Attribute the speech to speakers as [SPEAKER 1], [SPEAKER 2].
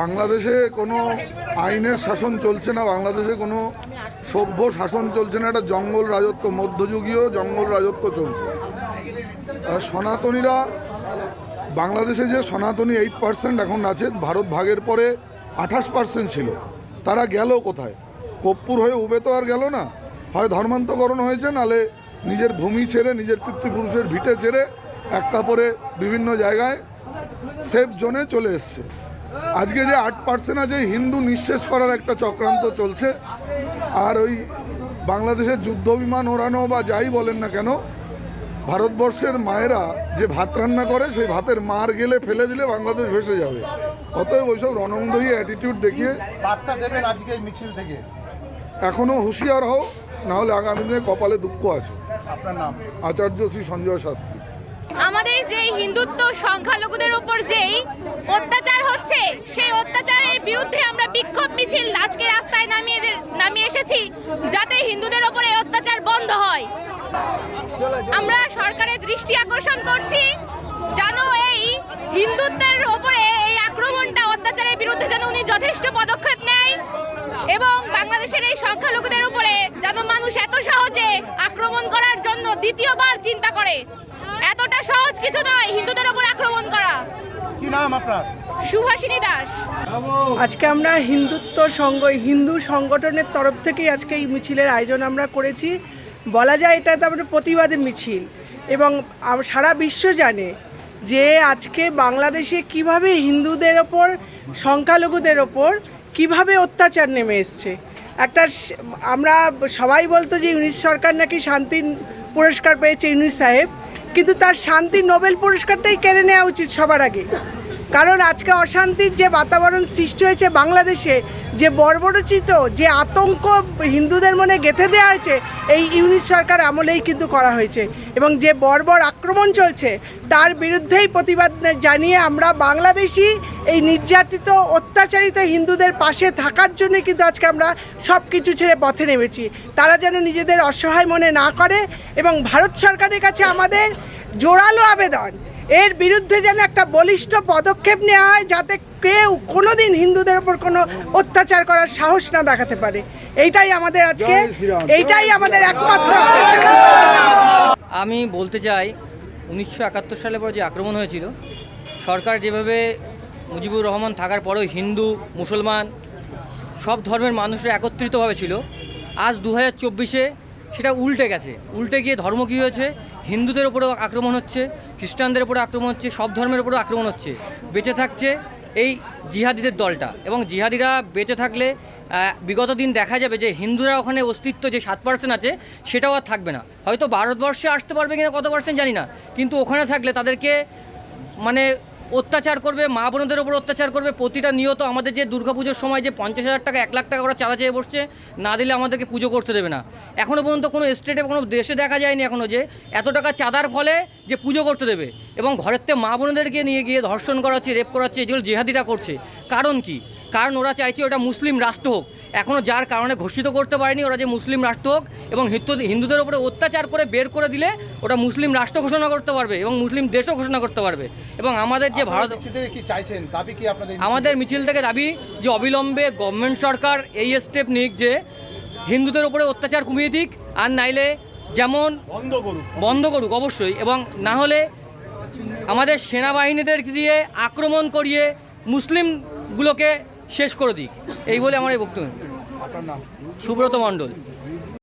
[SPEAKER 1] বাংলাদেশে কোনো আইনের শাসন চলছে না, বাংলাদেশে কোনো সভ্য শাসন চলছে না, একটা জঙ্গল রাজত্ব, মধ্যযুগীয় জঙ্গল রাজত্ব চলছে। আর সনাতনীরা, বাংলাদেশে যে সনাতনী এইট পার্সেন্ট এখন আছে, ভারত ভাগের পরে আঠাশ পার্সেন্ট ছিল, তারা গেল কোথায়? কপ্পুর হয়ে উবে তো আর গেল না। হয় ধর্মান্তকরণ হয়েছে, নালে নিজের ভূমি ছেড়ে, নিজের পিতৃপুরুষের ভিটে ছেড়ে এক কাপড়ে বিভিন্ন জায়গায় সেফ জোনে চলে এসছে। আজকে যে আট পার্সেন্ট আছে হিন্দু নিঃশেষ করার একটা চক্রান্ত চলছে। আর ওই বাংলাদেশের যুদ্ধ বিমান ওড়ানো বা যাই বলেন না কেন ভারতবর্ষের মায়েরা যে ভাত রান্না করে সেই ভাতের মার গেলে ফেলে দিলে বাংলাদেশ ভেসে যাবে। অতএব ওইসব রণংদহী অ্যাটিটিউড দেখিয়ে
[SPEAKER 2] বার্তা দেবেন আজকে মিছিল থেকে।
[SPEAKER 1] এখনও হুঁশিয়ার হও নাহলে আগামী দিনে কপালে দুঃখ আছে।
[SPEAKER 2] আপনার নাম?
[SPEAKER 1] আচার্য শ্রী সঞ্জয় শাস্ত্রী।
[SPEAKER 3] আমাদের যে হিন্দুত্ব সংখ্যালঘুদের উপর যেই অত্যাচার হচ্ছে, সেই অত্যাচারের বিরুদ্ধে আমরা বিক্ষোভ মিছিল আজকে রাস্তায় নামিয়ে নামিয়ে এসেছি, যাতে হিন্দুদের উপরে অত্যাচার বন্ধ হয়। আমরা সরকারের দৃষ্টি আকর্ষণ করছি যেন এই হিন্দুত্বের ওপরে এই আক্রমণটা, অত্যাচারের বিরুদ্ধে যেন উনি যথেষ্ট পদক্ষেপ নেয় এবং বাংলাদেশের এই সংখ্যালঘুদের উপরে যেন মানুষ এত সহজে আক্রমণ করার জন্য দ্বিতীয়বার চিন্তা করে। এতটা সহজ কিছু নয় হিন্দুদের উপর আক্রমণ করা।
[SPEAKER 2] কি নাম আপনার?
[SPEAKER 3] সুভাষিনী দাস।
[SPEAKER 4] আজকে আমরা হিন্দুত্ব সংঘ হিন্দু সংগঠনের তরফ থেকেই আজকে এই মিছিলের আয়োজন আমরা করেছি। বলা যায় এটা তো আমাদের প্রতিবাদের মিছিল। এবং সারা বিশ্ব জানে যে আজকে বাংলাদেশে কীভাবে হিন্দুদের ওপর সংখ্যালঘুদের ওপর কীভাবে অত্যাচার নেমে এসছে। একটা আমরা সবাই বলতো যে ইউনিশ সরকার নাকি শান্তি পুরস্কার পেয়েছে ইউনিশ সাহেব। কিন্তু তার শান্তি নোবেল পুরস্কারটাই কেড়ে নেওয়া উচিত সবার আগে। কারণ আজকে অশান্তির যে বাতাবরণ সৃষ্টি হয়েছে বাংলাদেশে, যে বর্বরচিত, যে আতঙ্ক হিন্দুদের মনে গেঁথে দেওয়া হয়েছে, এই ইউনিট সরকার আমলেই কিন্তু করা হয়েছে। এবং যে বর্বর আক্রমণ চলছে, তার বিরুদ্ধেই প্রতিবাদ জানিয়ে আমরা বাংলাদেশি এই নির্যাতিত, অত্যাচারিত হিন্দুদের পাশে থাকার জন্য কিন্তু আজকে আমরা সব কিছু ছেড়ে পথে নেমেছি। তারা যেন নিজেদের অসহায় মনে না করে এবং ভারত সরকারের কাছে আমাদের জোরালো আবেদন এর বিরুদ্ধে যেন একটা বলিষ্ঠ পদক্ষেপ নেওয়া হয় যাতে কেউ কোনো দিন হিন্দুদের ওপর কোনো অত্যাচার করার সাহস না দেখাতে পারে। এইটাই আমাদের আজকে এইটাই আমাদের একমাত্র
[SPEAKER 5] আমি বলতে চাই উনিশশো একাত্তর সালে পর যে আক্রমণ হয়েছিল সরকার যেভাবে মুজিবুর রহমান থাকার পরেও হিন্দু মুসলমান সব ধর্মের মানুষরা একত্রিতভাবে ছিল আজ দু হাজার চব্বিশে সেটা উল্টে গেছে। উল্টে গিয়ে ধর্ম কী হয়েছে? হিন্দুদের উপরেও আক্রমণ হচ্ছে, খ্রিস্টানদের উপরে আক্রমণ হচ্ছে, সব ধর্মের উপরে আক্রমণ হচ্ছে। বেঁচে থাকছে এই জিহাদিদের দলটা এবং জিহাদিরা বেঁচে থাকলে বিগত দিন দেখা যাবে যে হিন্দুরা ওখানে অস্তিত্ব যে সাত পার্সেন্ট আছে, সেটাও আর থাকবে না। হয়তো ভারতবর্ষে আসতে পারবে কিনা কত পার্সেন্ট জানি না, কিন্তু ওখানে থাকলে তাদেরকে মানে অত্যাচার করবে, মা বোনদের ওপর অত্যাচার করবে, প্রতিটা নিয়ত আমাদের যে দুর্গাপুজোর সময় যে পঞ্চাশ হাজার টাকা, এক লাখ টাকা ওরা চাঁদা চেয়ে বসছে, না দিলে আমাদেরকে পুজো করতে দেবে না। এখনও পর্যন্ত কোনো স্টেটে কোনো দেশে দেখা যায়নি এখনও যে এত টাকা চাঁদার ফলে যে পুজো করতে দেবে। এবং ঘরের থেকে মা বোনদেরকে নিয়ে গিয়ে ধর্ষণ করাচ্ছে রেপ করাচ্ছে যেগুলো জেহাদিরা করছে। কারণ কি? কারণ ওরা চাইছে ওটা মুসলিম রাষ্ট্র হোক। এখনও যার কারণে ঘোষিত করতে পারেনি ওরা যে মুসলিম রাষ্ট্র হোক এবং হিন্দু হিন্দুদের উপরে অত্যাচার করে বের করে দিলে ওটা মুসলিম রাষ্ট্র ঘোষণা করতে পারবে এবং মুসলিম দেশও ঘোষণা করতে পারবে। এবং আমাদের যে ভারত
[SPEAKER 2] কি চাইছেন? দাবি কি আপনাদের
[SPEAKER 5] আমাদের মিছিল থেকে দাবি যে অবিলম্বে গভর্নমেন্ট সরকার এই স্টেপ নিক যে হিন্দুদের উপরে অত্যাচার কমিয়ে দিক আর নাইলে যেমন
[SPEAKER 2] বন্ধ করুক।
[SPEAKER 5] বন্ধ করুক অবশ্যই এবং না হলে আমাদের সেনাবাহিনীদের দিয়ে আক্রমণ করিয়ে মুসলিমগুলোকে শেষ করে দিক। এই বলে আমার এই বক্তব্য।
[SPEAKER 2] আপনার নাম?
[SPEAKER 5] সুব্রত মণ্ডল।